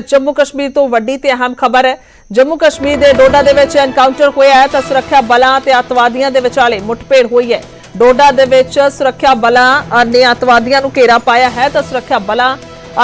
ਜੰਮੂ ਕਸ਼ਮੀਰ ਤੋਂ ਵੱਡੀ ਤੇ ਅਹਿਮ ਖਬਰ ਹੈ। ਜੰਮੂ ਕਸ਼ਮੀਰ ਦੇ ਡੋਡਾ ਦੇ ਵਿੱਚ ਐਨਕਾਊਂਟਰ ਹੋਇਆ ਹੈ ਤਾਂ ਸੁਰੱਖਿਆ ਬਲਾਂ ਤੇ ਅੱਤਵਾਦੀਆਂ ਦੇ ਵਿਚਾਲੇ ਮੁੱਠਭੇੜ ਹੋਈ ਹੈ। ਡੋਡਾ ਦੇ ਵਿੱਚ ਸੁਰੱਖਿਆ ਬਲਾਂ ਨੇ ਅੱਤਵਾਦੀਆਂ ਨੂੰ ਘੇਰਾ ਪਾਇਆ ਹੈ ਤਾਂ ਸੁਰੱਖਿਆ ਬਲਾਂ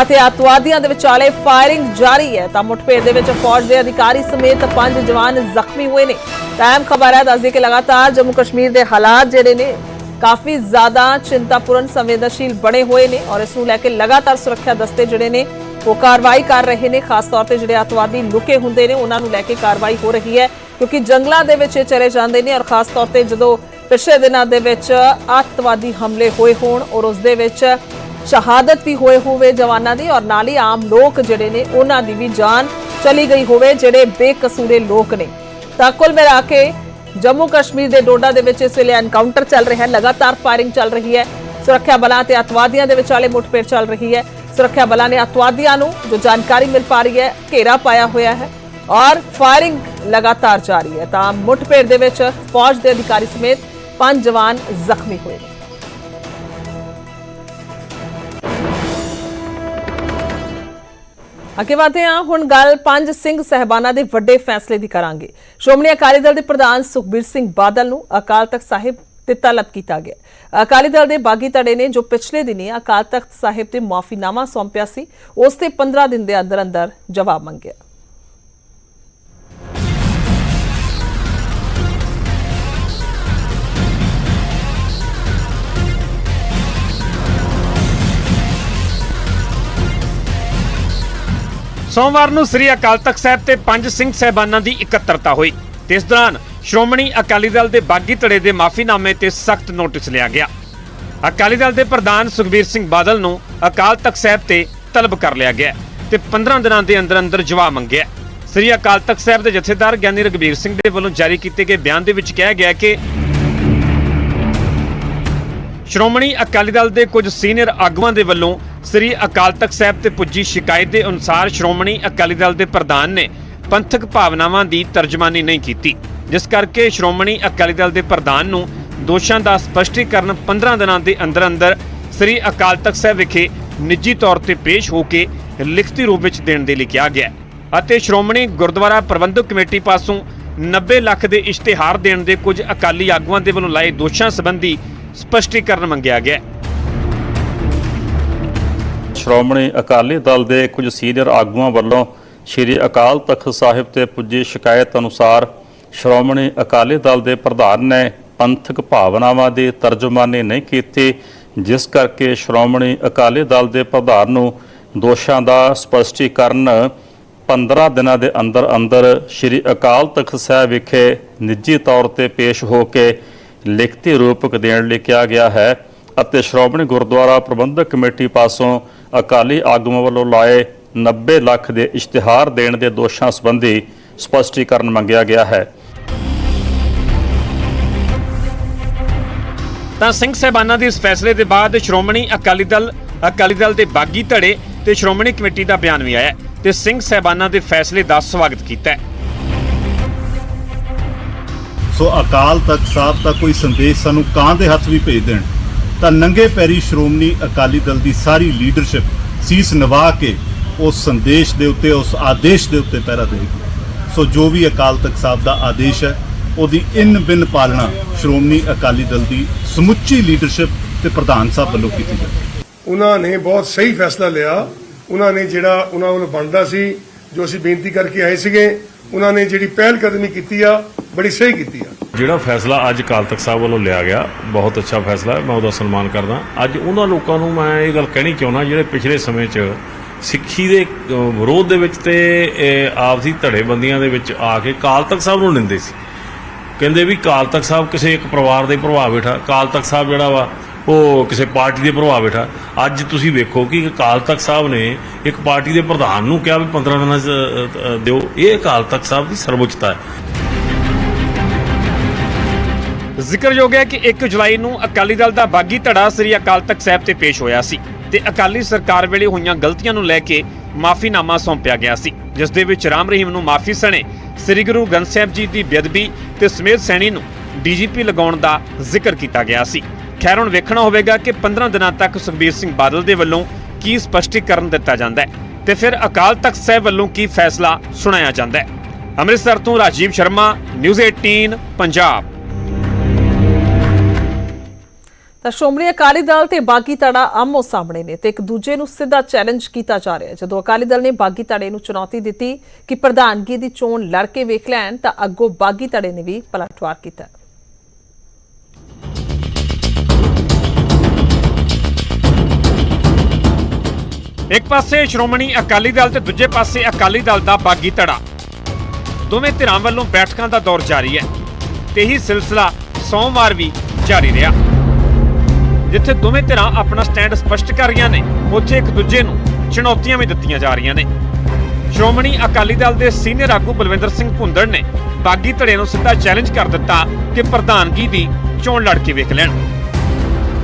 ਅਤੇ ਅੱਤਵਾਦੀਆਂ ਦੇ ਵਿਚਾਲੇ ਫਾਇਰਿੰਗ ਜਾਰੀ ਹੈ ਤਾਂ ਮੁੱਠਭੇੜ ਦੇ ਵਿੱਚ ਫੌਜ ਦੇ ਅਧਿਕਾਰੀ ਸਮੇਤ ਪੰਜ ਜਵਾਨ ਜ਼ਖਮੀ ਹੋਏ ਨੇ। ਤਾਂ ਅਹਿਮ ਖਬਰ ਹੈ, ਦੱਸਦੀ ਕਿ ਲਗਾਤਾਰ ਜੰਮੂ ਕਸ਼ਮੀਰ ਦੇ ਹਾਲਾਤ ਜਿਹੜੇ ਨੇ ਕਾਫੀ ਜ਼ਿਆਦਾ ਚਿੰਤਾਪੂਰਨ, ਸੰਵੇਦਨਸ਼ੀਲ ਬਣੇ ਹੋਏ ਨੇ ਔਰ ਇਸ ਨੂੰ ਲੈ ਕੇ ਲਗਾਤਾਰ ਸੁਰੱਖਿਆ ਦਸਤੇ ਜਿਹੜੇ ਨੇ ਉਹ ਕਾਰਵਾਈ ਕਰ ਰਹੇ ਨੇ, ਖਾਸ ਤੌਰ ਤੇ ਜਿਹੜੇ ਅਤਵਾਦੀ ਲੁਕੇ ਹੁੰਦੇ ਨੇ, ਉਹਨਾਂ ਨੂੰ ਲੈ ਕੇ ਕਾਰਵਾਈ ਹੋ ਰਹੀ ਹੈ, ਕਿਉਂਕਿ ਜੰਗਲਾਂ ਦੇ ਵਿੱਚ ਇਹ ਚਲੇ ਜਾਂਦੇ ਨੇ ਔਰ ਖਾਸ ਤੌਰ ਤੇ ਜਦੋਂ ਪਿਛਲੇ ਦਿਨਾਂ ਦੇ ਵਿੱਚ ਅਤਵਾਦੀ ਹਮਲੇ ਹੋਏ ਹੋਣ ਔਰ ਉਸ ਦੇ ਵਿੱਚ ਸ਼ਹਾਦਤ ਵੀ ਹੋਏ ਹੋਵੇ ਜਵਾਨਾਂ ਦੀ ਔਰ ਨਾਲ ਹੀ ਆਮ ਲੋਕ ਜਿਹੜੇ ਨੇ, ਉਹਨਾਂ ਦੀ ਵੀ ਜਾਨ ਚਲੀ ਗਈ ਹੋਵੇ, ਜਿਹੜੇ ਬੇਕਸੂਰੇ ਲੋਕ ਨੇ। ਤਾਂ ਕੁੱਲ ਮਿਲਾ ਕੇ ਜੰਮੂ ਕਸ਼ਮੀਰ ਦੇ ਡੋਡਾ ਦੇ ਵਿੱਚ ਇਸ ਵੇਲੇ ਐਨਕਾਊਂਟਰ ਚੱਲ ਰਿਹਾ ਹੈ, ਲਗਾਤਾਰ ਫਾਇਰਿੰਗ ਚੱਲ ਰਹੀ ਹੈ, ਸੁਰੱਖਿਆ ਬਲਾਂ ਤੇ ਅਤਵਾਦੀਆਂ ਦੇ ਵਿਚਾਲੇ ਮੁੱਠਭੇੜ ਚੱਲ ਰਹੀ ਹੈ। ਸੁਰੱਖਿਆ ਬਲਾਂ ਨੇ ਅਤਵਾਦੀਆਂ ਨੂੰ ਜੋ ਜਾਣਕਾਰੀ ਮਿਲ ਪਾ ਰਹੀ ਹੈ, ਘੇਰਾ ਪਾਇਆ ਹੋਇਆ ਹੈ ਔਰ ਫਾਇਰਿੰਗ ਲਗਾਤਾਰ ਜਾਰੀ ਹੈ। ਤਾਂ ਮੁੱਠਭੇੜ ਦੇ ਵਿੱਚ ਫੌਜ ਦੇ ਅਧਿਕਾਰੀ ਸਮੇਤ ਪੰਜ ਜਵਾਨ ਜ਼ਖਮੀ ਹੋਏ ਨੇ। ਅੱਗੇ ਵਧਦੇ ਹਾਂ, ਹੁਣ ਗੱਲ ਪੰਜ ਸਿੰਘ ਸਹਿਬਾਨਾਂ ਦੇ ਵੱਡੇ ਫੈਸਲੇ ਦੀ ਕਰਾਂਗੇ। ਸ਼੍ਰੋਮਣੀ ਅਕਾਲੀ ਦਲ ਦੇ ਪ੍ਰਧਾਨ ਸੁਖਬੀਰ ਸਿੰਘ ਬਾਦਲ ਨੂੰ ਅਕਾਲ ਤਖਤ ਸਾਹਿਬ ਤੇ ਤਲਬ ਕੀਤਾ ਗਿਆ। ਅਕਾਲੀ ਦਲ ਦੇ ਬਾਗੀ ਧੜੇ ਨੇ ਜੋ ਪਿਛਲੇ ਦਿਨੀ ਅਕਾਲ ਤਖਤ ਸਾਹਿਬ ਤੇ ਮਾਫੀਨਾਮਾ ਸੌਂਪਿਆ ਸੀ, ਉਸ ਤੇ 15 ਦਿਨ ਦੇ ਅੰਦਰ ਅੰਦਰ ਜਵਾਬ ਮੰਗਿਆ। ਸੋਮਵਾਰ ਨੂੰ ਸ੍ਰੀ ਅਕਾਲ ਤਖਤ ਸਾਹਿਬ ਤੇ ਪੰਜ ਸਿੰਘ ਸਹਿਬਾਨਾਂ ਦੀ ਇਕੱਤਰਤਾ ਹੋਈ। ਤੇ ਇਸ ਦੌਰਾਨ ਸ਼੍ਰੋਮਣੀ ਅਕਾਲੀ ਦਲ ਦੇ ਬਾਗੀ ਧੜੇ ਦੇ ਮਾਫੀਨਾਮੇ ਤੇ ਸਖਤ ਨੋਟਿਸ ਲਿਆ ਗਿਆ। ਅਕਾਲੀ ਦਲ ਦੇ ਪ੍ਰਧਾਨ ਸੁਖਬੀਰ ਸਿੰਘ ਬਾਦਲ ਨੂੰ ਅਕਾਲ ਤਖਤ ਸਾਹਿਬ ਤੇ ਤਲਬ ਕਰ ਲਿਆ ਗਿਆ ਤੇ 15 ਦਿਨਾਂ ਦੇ ਅੰਦਰ ਅੰਦਰ ਜਵਾਬ ਮੰਗਿਆ। ਸ੍ਰੀ ਅਕਾਲ ਤਖਤ ਸਾਹਿਬ ਦੇ ਜਥੇਦਾਰ ਗਿਆਨੀ ਰਗਵੀਰ ਸਿੰਘ ਦੇ ਵੱਲੋਂ ਜਾਰੀ ਕੀਤੇ ਗਏ ਬਿਆਨ ਦੇ ਵਿੱਚ ਕਿਹਾ ਗਿਆ ਕਿ ਸ਼੍ਰੋਮਣੀ ਅਕਾਲੀ ਦਲ ਦੇ ਕੁਝ ਸੀਨੀਅਰ ਆਗੂਆਂ ਦੇ ਵੱਲੋਂ ਸ੍ਰੀ ਅਕਾਲ ਤਖਤ ਸਾਹਿਬ ਤੇ ਪੁੱਜੀ ਸ਼ਿਕਾਇਤ ਦੇ ਅਨੁਸਾਰ ਸ਼੍ਰੋਮਣੀ ਅਕਾਲੀ ਦਲ ਦੇ ਪ੍ਰਧਾਨ ਨੇ ਪੰਥਕ ਭਾਵਨਾਵਾਂ ਦੀ ਤਰਜਮਾਨੀ ਨਹੀਂ ਕੀਤੀ। ਜਿਸ ਕਰਕੇ ਸ਼੍ਰੋਮਣੀ ਅਕਾਲੀ ਦਲ ਦੇ ਪ੍ਰਧਾਨ ਨੂੰ ਦੋਸ਼ਾਂ ਦਾ ਸਪਸ਼ਟੀਕਰਨ 15 ਦਿਨਾਂ ਦੇ ਅੰਦਰ ਅੰਦਰ ਸ੍ਰੀ ਅਕਾਲ ਤਖਤ ਸਾਹਿਬ ਵਿਖੇ ਨਿੱਜੀ ਤੌਰ ਤੇ ਪੇਸ਼ ਹੋ ਕੇ ਲਿਖਤੀ ਰੂਪ ਵਿੱਚ ਦੇਣ ਦੇ ਲਈ ਕਿਹਾ ਗਿਆ ਅਤੇ ਸ਼੍ਰੋਮਣੀ ਗੁਰਦੁਆਰਾ ਪ੍ਰਬੰਧਕ ਕਮੇਟੀ ਪਾਸੋਂ 90 ਲੱਖ ਦੇ ਇਸ਼ਤਿਹਾਰ ਦੇਣ ਦੇ ਕੁਝ ਅਕਾਲੀ ਆਗੂਆਂ ਦੇ ਵੱਲੋਂ ਲਾਏ ਦੋਸ਼ਾਂ ਸੰਬੰਧੀ ਸਪਸ਼ਟੀਕਰਨ ਮੰਗਿਆ ਗਿਆ ਸ਼੍ਰੋਮਣੀ ਅਕਾਲੀ ਦਲ ਦੇ ਕੁਝ ਸੀਨੀਅਰ ਆਗੂਆਂ ਵੱਲੋਂ ਸ੍ਰੀ ਅਕਾਲ ਤਖਤ ਸਾਹਿਬ ਤੇ ਪੁੱਜੀ ਸ਼ਿਕਾਇਤ ਅਨੁਸਾਰ ਸ਼੍ਰੋਮਣੀ ਅਕਾਲੀ ਦਲ ਦੇ ਪ੍ਰਧਾਨ ਨੇ ਪੰਥਕ ਭਾਵਨਾਵਾਂ ਦੀ ਤਰਜਮਾਨੀ ਨਹੀਂ ਕੀਤੀ, ਜਿਸ ਕਰਕੇ ਸ਼੍ਰੋਮਣੀ ਅਕਾਲੀ ਦਲ ਦੇ ਪ੍ਰਧਾਨ ਨੂੰ ਦੋਸ਼ਾਂ ਦਾ ਸਪਸ਼ਟੀਕਰਨ 15 ਦਿਨਾਂ ਦੇ ਅੰਦਰ ਅੰਦਰ ਸ੍ਰੀ ਅਕਾਲ ਤਖਤ ਸਾਹਿਬ ਵਿਖੇ ਨਿੱਜੀ ਤੌਰ ਤੇ ਪੇਸ਼ ਹੋ ਕੇ ਲਿਖਤੀ ਰੂਪਕ ਦੇਣ ਲਈ ਕਿਹਾ ਗਿਆ ਹੈ ਅਤੇ ਸ਼੍ਰੋਮਣੀ ਗੁਰਦੁਆਰਾ ਪ੍ਰਬੰਧਕ ਕਮੇਟੀ ਪਾਸੋਂ ਅਕਾਲੀ ਆਗੂਆਂ ਵੱਲੋਂ ਲਾਏ 90 ਲੱਖ ਦੇ ਇਸ਼ਤਿਹਾਰ ਦੇਣ ਦੇ ਦੋਸ਼ਾਂ ਸੰਬੰਧੀ ਸਪਸ਼ਟੀਕਰਨ ਮੰਗਿਆ ਗਿਆ ਹੈ। ਤਾਂ ਸਿੰਘ ਸਹਿਬਾਨਾਂ ਦੇ ਇਸ ਫੈਸਲੇ ਦੇ ਬਾਅਦ ਸ਼੍ਰੋਮਣੀ ਅਕਾਲੀ ਦਲ ਅਕਾਲੀ ਦਲ ਦੇ ਬਾਗੀ ਧੜੇ ਤੇ ਸ਼੍ਰੋਮਣੀ ਕਮੇਟੀ ਦਾ ਬਿਆਨ ਵੀ ਆਇਆ ਹੈ ਤੇ ਸਿੰਘ ਸਹਿਬਾਨਾਂ ਦੇ ਫੈਸਲੇ ਦਾ ਸਵਾਗਤ ਕੀਤਾ ਹੈ। ਸੋ ਅਕਾਲ ਤਖਤ ਸਾਹਿਬ ਦਾ ਕੋਈ ਸੰਦੇਸ਼ ਸਾਨੂੰ ਕਾਂ ਦੇ ਹੱਥ ਵੀ ਭੇਜ ਦੇਣ। ਤਾਂ ਨੰਗੇ ਪੈਰੀ ਸ਼੍ਰੋਮਣੀ ਅਕਾਲੀ ਦਲ ਦੀ ਸਾਰੀ ਲੀਡਰਸ਼ਿਪ ਸੀਸ ਨਿਭਾ ਕੇ ਉਸ ਸੰਦੇਸ਼ ਦੇ ਉੱਤੇ, ਉਸ ਆਦੇਸ਼ ਦੇ ਉੱਤੇ ਪਹਿਰਾ ਦੇਗੀ ਸੋ ਜੋ ਵੀ ਅਕਾਲ ਤਖਤ ਸਾਹਿਬ ਦਾ ਆਦੇਸ਼ ਹੈ ਉਹਦੀ ਇਨ ਬਿਨ ਪਾਲਣਾ ਸ਼੍ਰੋਮਣੀ ਅਕਾਲੀ ਦਲ ਦੀ ਸਮੁੱਚੀ ਲੀਡਰਸ਼ਿਪ ਤੇ ਪ੍ਰਧਾਨ ਸਾਹਿਬ ਵੱਲੋਂ ਕੀਤੀ ਜਾਵੇ ਉਹਨਾਂ ਨੇ ਬਹੁਤ ਸਹੀ ਫੈਸਲਾ ਲਿਆ। ਉਹਨਾਂ ਨੇ ਜਿਹੜਾ ਉਹਨਾਂ ਵੱਲੋਂ ਬਣਦਾ ਸੀ ਜੋ ਅਸੀਂ ਬੇਨਤੀ ਕਰਕੇ ਆਏ ਸੀਗੇ ਉਹਨਾਂ ਨੇ ਜਿਹੜੀ ਪਹਿਲ ਕਦਮੀ ਕੀਤੀ ਆ ਬੜੀ ਸਹੀ ਕੀਤੀ ਆ। ਜਿਹੜਾ ਫੈਸਲਾ ਅੱਜ ਅਕਾਲ ਤਖਤ ਸਾਹਿਬ ਵੱਲੋਂ ਲਿਆ ਗਿਆ ਬਹੁਤ ਅੱਛਾ ਫੈਸਲਾ ਹੈ ਮੈਂ ਉਹਦਾ ਸਨਮਾਨ ਕਰਦਾ। ਅੱਜ ਉਹਨਾਂ ਲੋਕਾਂ ਨੂੰ ਮੈਂ ਇਹ ਗੱਲ ਕਹਿਣੀ ਚਾਹੁੰਦਾ ਜਿਹੜੇ ਪਿਛਲੇ ਸਮੇਂ 'ਚ ਸਿੱਖੀ ਦੇ ਵਿਰੋਧ ਦੇ ਵਿੱਚ ਤੇ ਆਪਸੀ ਧੜੇਬੰਦੀਆਂ ਦੇ ਵਿੱਚ ਆ ਕੇ ਅਕਾਲ ਤਖਤ ਸਾਹਿਬ ਨੂੰ ਨਿੰਦੇ ਸੀ। ਕਹਿੰਦੇ ਵੀ ਅਕਾਲ ਤਖਤ ਸਾਹਿਬ ਕਿਸੇ ਇੱਕ ਪਰਿਵਾਰ ਦੇ ਪ੍ਰਭਾਵ ਹੇਠ ਆ ਤਖਤ ਸਾਹਿਬ ਜਿਹੜਾ ਵਾ, ਉਹ ਕਿਸੇ ਪਾਰਟੀ ਦੇ ਪ੍ਰਭਾਵ ਹੇਠ। ਅੱਜ ਤੁਸੀਂ ਵੇਖੋ ਕਿ ਅਕਾਲ ਤਖਤ ਸਾਹਿਬ ਨੇ ਇੱਕ ਪਾਰਟੀ ਦੇ ਪ੍ਰਧਾਨ ਨੂੰ ਕਿਹਾ ਵੀ 15 ਦਿਨਾਂ ਦਿਓ। ਇਹ ਅਕਾਲ ਤਖਤ ਸਾਹਿਬ ਦੀ ਸਰਵਉੱਚਤਾ ਹੈ। ਜ਼ਿਕਰਯੋਗ ਹੈ ਕਿ 1 ਜੁਲਾਈ ਨੂੰ ਅਕਾਲੀ ਦਲ ਦਾ ਬਾਗੀ ਧੜਾ ਸ੍ਰੀ ਅਕਾਲ ਤਖਤ ਸਾਹਿਬ ਤੇ ਪੇਸ਼ ਹੋਇਆ ਸੀ ਤੇ ਅਕਾਲੀ ਸਰਕਾਰ ਵੇਲੇ ਹੋਈਆਂ ਗਲਤੀਆਂ ਨੂੰ ਲੈ ਕੇ ਮਾਫੀਨਾਮਾ ਸੌਂਪਿਆ ਗਿਆ ਸੀ, ਜਿਸ ਦੇ ਵਿੱਚ ਰਾਮ ਰਹੀਮ ਨੂੰ ਮਾਫੀ ਸਣੇ ਸ੍ਰੀ ਗੁਰੂ ਗ੍ਰੰਥ ਸਾਹਿਬ ਜੀ ਦੀ ਬੇਅਦਬੀ ਤੇ ਸਮੇਤ ਸੈਣੀ ਨੂੰ ਡੀਜੀਪੀ ਲਗਾਉਣ ਦਾ ਜ਼ਿਕਰ ਕੀਤਾ ਗਿਆ ਸੀ। ਖੈਰ, ਹੁਣ ਵੇਖਣਾ ਹੋਵੇਗਾ ਕਿ 15 ਦਿਨਾਂ ਤੱਕ ਸੁਖਬੀਰ ਸਿੰਘ ਬਾਦਲ ਦੇ ਵੱਲੋਂ ਕੀ ਸਪਸ਼ਟੀਕਰਨ ਦਿੱਤਾ ਜਾਂਦਾ ਹੈ ਤੇ ਫਿਰ ਅਕਾਲ ਤਖਤ ਸਾਹਿਬ ਵੱਲੋਂ ਕੀ ਫੈਸਲਾ ਸੁਣਾਇਆ ਜਾਂਦਾ ਹੈ। ਅੰਮ੍ਰਿਤਸਰ ਤੋਂ ਰਾਜੀਵ ਸ਼ਰਮਾ, ਨਿਊਜ਼ 18 ਪੰਜਾਬ। ਤਾਂ ਸ਼੍ਰੋਮਣੀ ਅਕਾਲੀ ਦਲ ਤੇ ਬਾਗੀ ਧੜਾ ਆਮੋ ਸਾਹਮਣੇ ਨੇ ਤੇ ਇੱਕ ਦੂਜੇ ਨੂੰ ਸਿੱਧਾ ਚੈਲੰਜ ਕੀਤਾ ਜਾ ਰਿਹਾ ਜਦੋਂ ਅਕਾਲੀ ਦਲ ਨੇ ਬਾਗੀ ਧੜੇ ਨੂੰ ਚੁਣੌਤੀ ਦਿੱਤੀ ਕਿ ਪ੍ਰਧਾਨਗੀ ਦੀ ਚੋਣ ਲੜ ਕੇ ਵੇਖ ਲੈਣ, ਤਾਂ ਅੱਗੋਂ ਬਾਗੀ ਧੜੇ ਨੇ ਵੀ ਪਲਟਵਾਰ ਕੀਤਾ ਇੱਕ ਪਾਸੇ ਸ਼੍ਰੋਮਣੀ ਅਕਾਲੀ ਦਲ ਤੇ ਦੂਜੇ ਪਾਸੇ ਅਕਾਲੀ ਦਲ ਦਾ ਬਾਗੀ ਧੜਾ। ਦੋਵੇਂ ਧਿਰਾਂ ਵੱਲੋਂ ਬੈਠਕਾਂ ਦਾ ਦੌਰ ਜਾਰੀ ਹੈ ਤੇ ਹੀ ਸਿਲਸਿਲਾ ਸੋਮਵਾਰ ਵੀ ਜਾਰੀ ਰਿਹਾ। ਜਿੱਥੇ ਦੋਵੇਂ ਧਿਰਾਂ ਆਪਣਾ ਸਟੈਂਡ ਸਪਸ਼ਟ ਕਰ ਰਹੀਆਂ ਨੇ ਉੱਥੇ ਇੱਕ ਦੂਜੇ ਨੂੰ ਚੁਣੌਤੀਆਂ ਵੀ ਦਿੱਤੀਆਂ ਜਾ ਰਹੀਆਂ ਨੇ। ਸ਼੍ਰੋਮਣੀ ਅਕਾਲੀ ਦਲ ਦੇ ਸੀਨੀਅਰ ਆਗੂ ਬਲਵਿੰਦਰ ਸਿੰਘ ਭੁੰਦੜ ਨੇ ਬਾਗੀ ਧੜੇ ਨੂੰ ਸਿੱਧਾ ਚੈਲੰਜ ਕਰ ਦਿੱਤਾ ਕਿ ਪ੍ਰਧਾਨਗੀ ਦੀ ਚੋਣ ਲੜ ਕੇ ਵੇਖ ਲੈਣ।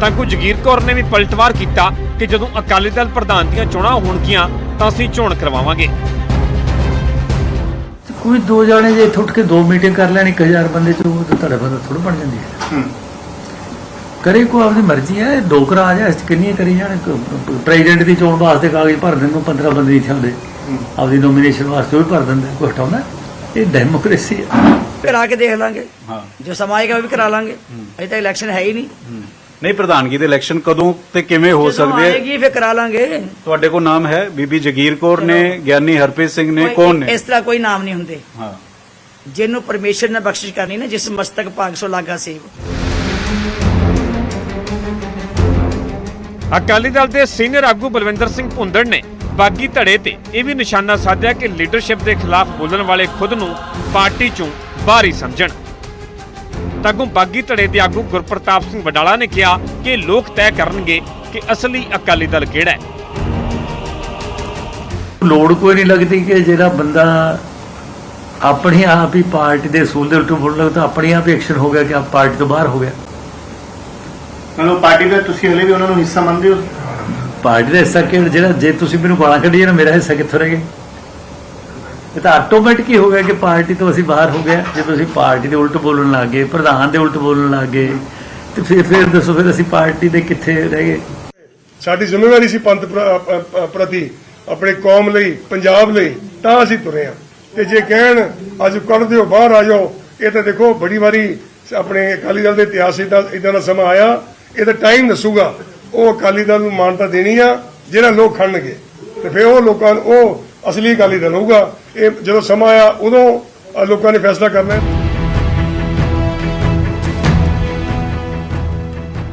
ਤਾਂ ਕੁਝ ਜਗੀਰ ਕੌਰ ਨੇ ਵੀ ਪਲਟਵਾਰ ਕੀਤਾ ਕਿ ਜਦੋਂ ਅਕਾਲੀ ਦਲ ਪ੍ਰਧਾਨ ਦੀਆਂ ਚੋਣਾਂ ਹੋਣਗੀਆਂ ਤਾਂ ਅਸੀਂ ਚੋਣ ਕਰਵਾਵਾਂਗੇ। ਤੇ ਕੋਈ ਦੋ ਜਾਣੇ ਜੇ ਇੱਥੇ ਉੱਠ ਕੇ ਦੋ ਮੀਟਿੰਗ ਕਰ ਲੈਣ 1000 ਬੰਦੇ ਚ ਤੁਹਾਡਾ ਬੰਦਾ ਥੋੜਾ ਬਣ ਜਾਂਦੀ ਹੈ। ਕਰੇ ਕੋ ਆਪਦੀ ਮਰਜ਼ੀ ਹੈ ਦੋ ਕਰਾ ਜਾ ਇਸ 'ਚ ਕਿੰਨੀਆਂ ਕਰੀ ਜਾਣ? ਪ੍ਰੈਜ਼ੀਡੈਂਟ ਦੀ ਚੋਣ ਵਾਸਤੇ ਕਾਗਜ਼ ਭਰ ਦੇਣ ਨੂੰ 15 ਬੰਦੇ ਨਹੀਂ ਚਾਹੁੰਦੇ ਆਪਦੀ ਨੋਮੀਨੇਸ਼ਨ ਵਾਸਤੇ ਵੀ ਭਰ ਦਿੰਦੇ ਕੋਈ ਹਟਾਉਂਦਾ ਇਹ ਡੈਮੋਕ੍ਰੇਸੀ ਹੈ ਕਰਾ ਕੇ ਦੇਖ ਲਾਂਗੇ। ਜੋ ਸਮਾਂ ਆਏਗਾ ਉਹ ਵੀ ਕਰਾ ਲਾਂਗੇ। ਅਜੇ ਤਾਂ ਇਲੈਕਸ਼ਨ ਹੈ ਹੀ ਨਹੀਂ। ਨਹੀਂ ਪ੍ਰਧਾਨਗੀ ਦੇ ਇਲੈਕਸ਼ਨ ਕਦੋਂ ਤੇ ਕਿਵੇਂ ਹੋ ਸਕਦੇ ਹੈ ਆਏਗੀ ਫਿਰ ਕਰਾ ਲਾਂਗੇ। ਤੁਹਾਡੇ ਕੋਲ ਨਾਮ ਹੈ? ਬੀਬੀ ਜਗੀਰ ਕੌਰ ਨੇ ਗਿਆਨੀ ਹਰਪ੍ਰੀਤ ਸਿੰਘ ਨੇ ਕੌਣ ਨੇ? ਇਸ ਤਰ੍ਹਾਂ ਕੋਈ ਨਾਮ ਨਹੀਂ ਹੁੰਦੇ। ਹਾਂ। ਜਿਹਨੂੰ ਪਰਮੇਸ਼ਰ ਨੇ ਬਖਸ਼ਿਸ਼ ਕਰਨੀ ਨਾ ਜਿਸ ਮਸਤਕ ਭਾਗ ਸੋ ਲਾਗਾ ਸੇਵ ਅਕਾਲੀ ਦਲ ਦੇ ਸੀਨੀਅਰ ਆਗੂ ਬਲਵਿੰਦਰ ਸਿੰਘ ਭੁੰਦੜ ਨੇ ਬਾਗੀ ਧੜੇ ਤੇ ਇਹ ਵੀ ਨਿਸ਼ਾਨਾ ਸਾਧਿਆ ਕਿ ਲੀਡਰਸ਼ਿਪ ਦੇ ਖਿਲਾਫ ਬੋਲਣ ਵਾਲੇ ਖੁਦ ਨੂੰ ਪਾਰਟੀ ਚੋਂ ਬਾਹਰ ਹੀ ਸਮਝਣ। ਤਾਂ ਬਾਗੀ ਧੜੇ ਦੇ ਆਗੂ ਗੁਰਪ੍ਰਤਾਪ ਸਿੰਘ ਵਡਾਲਾ ਨੇ ਕਿਹਾ ਕਿ ਲੋਕ ਤੈਅ ਕਰਨਗੇ ਕਿ ਅਸਲੀ ਅਕਾਲੀ ਦਲ ਕਿਹੜਾ ਹੈ। ਲੋੜ ਕੋਈ ਨਹੀਂ ਲੱਗਦੀ ਕਿ ਜਿਹੜਾ ਬੰਦਾ ਆਪਣੇ ਆਪ ਹੀ ਪਾਰਟੀ ਦੇ ਅਸੂਲ ਦੇ ਉਲਟ ਬੋਲਣ ਲੱਗਾ ਤਾਂ ਆਪ ਹੀ ਐਕਸ਼ਨ ਹੋ ਗਿਆ ਕਿ ਆਪ ਪਾਰਟੀ ਤੋਂ ਬਾਹਰ ਹੋ ਗਿਆ। ਮਤਲਬ ਪਾਰਟੀ ਦਾ ਤੁਸੀਂ ਹਲੇ ਵੀ ਉਹਨਾਂ ਨੂੰ ਹਿੱਸਾ ਮੰਨਦੇ ਹੋ? ਪਾਰਟੀ ਦਾ ਹਿੱਸਾ ਕਿ ਜਿਹੜਾ ਜੇ ਤੁਸੀਂ ਮੈਨੂੰ ਗਾਲਾਂ ਕੱਢੀਏ ਨਾ ਮੇਰਾ ਹਿੱਸਾ ਕਿੱਥੋਂ ਰਹਿ ਗਿਆ? ਇਹ ਤਾਂ ਆਟੋਮੈਟਿਕ ਹੀ ਹੋ ਗਿਆ ਕਿ ਪਾਰਟੀ ਤੋਂ ਅਸੀਂ ਬਾਹਰ ਹੋ ਗਏ ਜੇ ਤੁਸੀਂ ਪਾਰਟੀ ਦੇ ਉਲਟ ਬੋਲਣ ਲੱਗ ਗਏ ਪ੍ਰਧਾਨ ਦੇ ਉਲਟ ਬੋਲਣ ਲੱਗ ਗਏ ਤੇ ਫਿਰ ਫਿਰ ਦੱਸੋ ਫਿਰ ਅਸੀਂ ਪਾਰਟੀ ਦੇ ਕਿੱਥੇ ਰਹਿ ਗਏ? ਸਾਡੀ ਜ਼ਿੰਮੇਵਾਰੀ ਸੀ ਪੰਥ ਪ੍ਰਤੀ ਆਪਣੇ ਕੌਮ ਲਈ ਪੰਜਾਬ ਲਈ ਤਾਂ ਅਸੀਂ ਤੁਰੇ ਆ। ਤੇ ਜੇ ਕਹਿਣ ਅੱਜ ਕੱਢ ਦਿਓ ਬਾਹਰ ਆ ਜਾਓ ਇਹ ਤਾਂ ਦੇਖੋ ਬੜੀ ਵਾਰੀ ਆਪਣੇ ਅਕਾਲੀ ਦਲ ਦੇ ਇਤਿਹਾਸ ਇਦਾਂ ਦਾ ਸਮਾਂ ਆਇਆ। ਇਹ ਤਾਂ ਟਾਈਮ ਦੱਸੂਗਾ। ਉਹ ਅਕਾਲੀ ਦਲ ਨੂੰ ਮਾਨਤਾ ਦੇਣੀ ਆ, ਜਿਹੜਾ ਲੋਕ ਖੜਨਗੇ। ਤੇ ਫਿਰ ਉਹ ਲੋਕਾਂ ਉਹ ਅਸਲੀ ਅਕਾਲੀ ਦਲ ਹੋਊਗਾ। ਇਹ ਜਦੋਂ ਸਮਾਂ ਆਇਆ, ਉਦੋਂ ਲੋਕਾਂ ਨੇ ਫੈਸਲਾ ਕਰਨਾ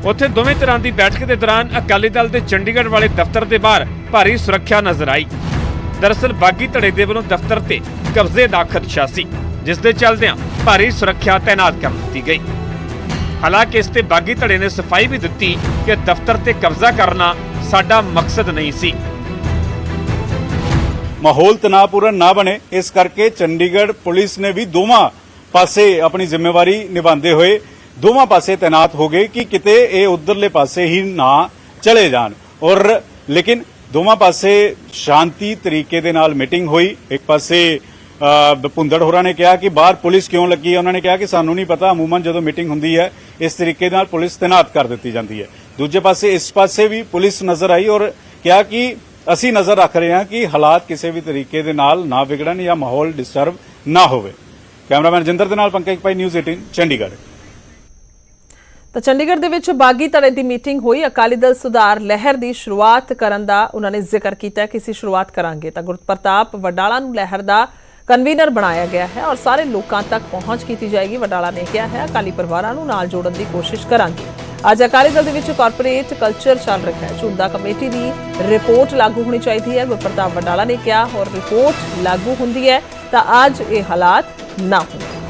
ਉੱਥੇ ਦੋਵੇਂ ਤਰ੍ਹਾਂ ਦੀ ਬੈਠਕ ਦੇ ਦੌਰਾਨ ਅਕਾਲੀ ਦਲ ਦੇ ਚੰਡੀਗੜ੍ਹ ਵਾਲੇ ਦਫ਼ਤਰ ਦੇ ਬਾਹਰ ਭਾਰੀ ਸੁਰੱਖਿਆ ਨਜ਼ਰ ਆਈ। ਦਰਅਸਲ, ਬਾਗੀ ਧੜੇ ਦੇ ਵੱਲੋਂ ਦਫ਼ਤਰ ਤੇ ਕਬਜ਼ੇ ਦਾ ਖਦਸ਼ਾ ਸੀ, ਜਿਸ ਦੇ ਚੱਲਦਿਆਂ ਭਾਰੀ ਸੁਰੱਖਿਆ ਤਾਇਨਾਤ ਕਰ ਦਿੱਤੀ ਗਈ। ਹਾਲਾਂਕਿ ਇਸ ਤੇ ਬਾਗੀ ਧੜੇ ਨੇ ਸਫ਼ਾਈ ਵੀ ਦਿੱਤੀ ਕਿ ਦਫ਼ਤਰ ਤੇ ਕਬਜ਼ਾ ਕਰਨਾ ਸਾਡਾ ਮਕਸਦ ਨਹੀਂ ਸੀ। ਮਾਹੌਲ ਤਣਾਅਪੂਰਨ ਨਾ ਬਣੇ, ਇਸ ਕਰਕੇ ਚੰਡੀਗੜ੍ਹ ਪੁਲਿਸ ਨੇ ਵੀ ਦੋਵਾਂ ਪਾਸੇ ਆਪਣੀ ਜ਼ਿੰਮੇਵਾਰੀ ਨਿਭਾਉਂਦੇ ਹੋਏ ਦੋਵਾਂ ਪਾਸੇ ਤਾਇਨਾਤ ਹੋ ਗਏ ਕਿ ਕਿਤੇ ਇਹ ਉਧਰਲੇ ਪਾਸੇ ਹੀ ਨਾ ਚਲੇ ਜਾਣ। ਔਰ ਲੇਕਿਨ ਦੋਵਾਂ ਪਾਸੇ ਸ਼ਾਂਤੀ ਤਰੀਕੇ ਦੇ ਨਾਲ ਮੀਟਿੰਗ ਹੋਈ। ਇੱਕ ਪਾਸੇ ਭੁੰਦੜ ਹੋਰਾਂ ਨੇ ਕਿਹਾ ਕਿ ਬਾਹਰ ਪੁਲਿਸ ਕਿਉਂ ਲੱਗੀ ਹੈ? ਉਹਨਾਂ ਨੇ ਕਿਹਾ ਕਿ ਸਾਨੂੰ ਨਹੀਂ ਪਤਾ। ਅਮੂਮਨ ਜਦੋਂ ਮੀਟਿੰਗ ਹੁੰਦੀ ਹੈ ਇਸ ਤਰੀਕੇ ਨਾਲ ਪੁਲਿਸ ਤੈਨਾਤ ਕਰ ਦਿੱਤੀ ਜਾਂਦੀ ਹੈ। ਦੂਜੇ ਪਾਸੇ ਇਸ ਪਾਸੇ ਵੀ ਪੁਲਿਸ ਨਜ਼ਰ ਆਈ ਔਰ ਕਿਹਾ ਕਿ ਅਸੀਂ ਨਜ਼ਰ ਰੱਖ ਰਹੇ ਹਾਂ ਕਿ ਹਾਲਾਤ ਕਿਸੇ ਵੀ ਤਰੀਕੇ ਦੇ ਨਾਲ ਨਾ ਵਿਗੜਨ ਜਾਂ ਮਾਹੌਲ ਡਿਸਟਰਬ ਨਾ ਹੋਵੇ। ਕੈਮਰਾਮੈਨ ਜਿੰਦਰ ਦੇ ਨਾਲ ਪੰਕਜ ਭਾਈ ਨਿਊਜ਼ 18 ਚੰਡੀਗੜ੍ਹ। ਤਾਂ ਚੰਡੀਗੜ੍ਹ ਦੇ ਵਿੱਚ ਬਾਗੀ ਧੜੇ ਦੀ ਮੀਟਿੰਗ ਹੋਈ। ਅਕਾਲੀ ਦਲ ਸੁਧਾਰ ਲਹਿਰ ਦੀ ਸ਼ੁਰੂਆਤ ਕਰਨ ਦਾ ਉਹਨਾਂ ਨੇ ਜ਼ਿਕਰ ਕੀਤਾ ਕਿ ਅਸੀਂ ਸ਼ੁਰੂਆਤ ਕਰਾਂਗੇ। ਤਾਂ ਗੁਰਪ੍ਰਤਾਪ ਵਡਾਲਾ ਨੂੰ ਲਹਿਰ ਦਾ ਕਨਵੀਨਰ ਬਣਾਇਆ ਗਿਆ ਹੈ ਔਰ ਸਾਰੇ ਲੋਕਾਂ ਤੱਕ ਪਹੁੰਚ ਕੀਤੀ ਜਾਏਗੀ, ਵਡਾਲਾ ਨੇ ਕਿਹਾ ਹੈ। ਅਕਾਲੀ ਪਰਿਵਾਰਾਂ ਨੂੰ ਨਾਲ ਜੋੜਨ ਦੀ ਕੋਸ਼ਿਸ਼ ਕਰਾਂਗੇ। ਅੱਜ ਅਕਾਲੀ ਦਲ ਦੇ ਵਿੱਚ ਕਾਰਪੋਰੇਟ ਕਲਚਰ ਚੱਲ ਰਿਹਾ ਹੈ। ਝੁੰਦਾ ਕਮੇਟੀ ਦੀ ਰਿਪੋਰਟ ਲਾਗੂ ਹੋਣੀ ਚਾਹੀਦੀ ਹੈ। ਗੁਰਪ੍ਰਤਾਪ ਵਡਾਲਾ ਨੇ ਕਿਹਾ ਔਰ ਰਿਪੋਰਟ ਲਾਗੂ ਹੁੰਦੀ ਹੈ ਤਾਂ ਅੱਜ ਇਹ ਹਾਲਾਤ ਨਾ ਹੋਣਗੇ